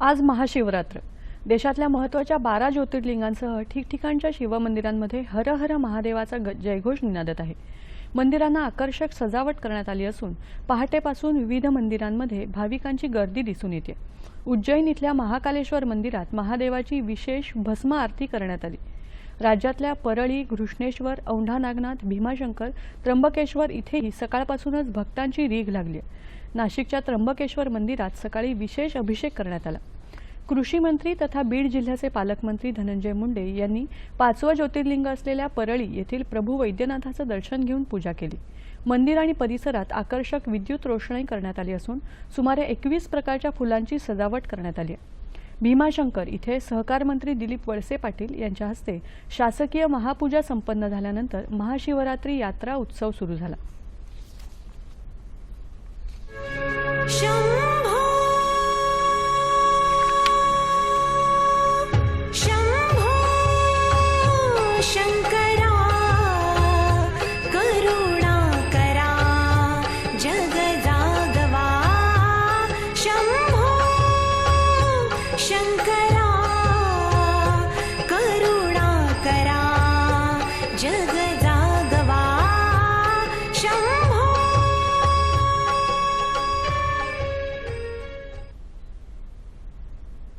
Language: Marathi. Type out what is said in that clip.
आज महाशिवरात्र. देशातल्या महत्त्वाच्या बारा ज्योतिर्लिंगांसह ठिकठिकाणच्या शिवमंदिरांमध्ये हर हर महादेवाचा ग- जयघोष निनादत आहे. मंदिरांना आकर्षक सजावट करण्यात आली असून पहाटेपासून विविध मंदिरांमध्ये भाविकांची गर्दी दिसून येते. उज्जैन इथल्या महाकालेश्वर मंदिरात महादेवाची विशेष भस्म आरती करण्यात आली. राज्यातल्या परळी घृष्णेश्वर औंढा नागनाथ भीमाशंकर त्र्यंबकेश्वर इथेही सकाळपासूनच भक्तांची रीघ लागली. नाशिकच्या त्र्यंबकेश्वर मंदिरात सकाळी विशेष अभिषेक करण्यात आला. कृषी मंत्री तथा बीड जिल्ह्याचे पालकमंत्री धनंजय मुंडे यांनी पाचवं ज्योतिर्लिंग असलेल्या परळी येथील प्रभू वैद्यनाथाचं दर्शन घेऊन पूजा केली. मंदिर आणि परिसरात आकर्षक विद्युत रोषणाई करण्यात आली असून सुमारे एकवीस प्रकारच्या फुलांची सजावट करण्यात आली आहे. भीमाशंकर इथे सहकार मंत्री दिलीप वळसे पाटील यांच्या हस्ते शासकीय महापूजा संपन्न झाल्यानंतर महाशिवरात्री यात्रा उत्सव सुरू झाला.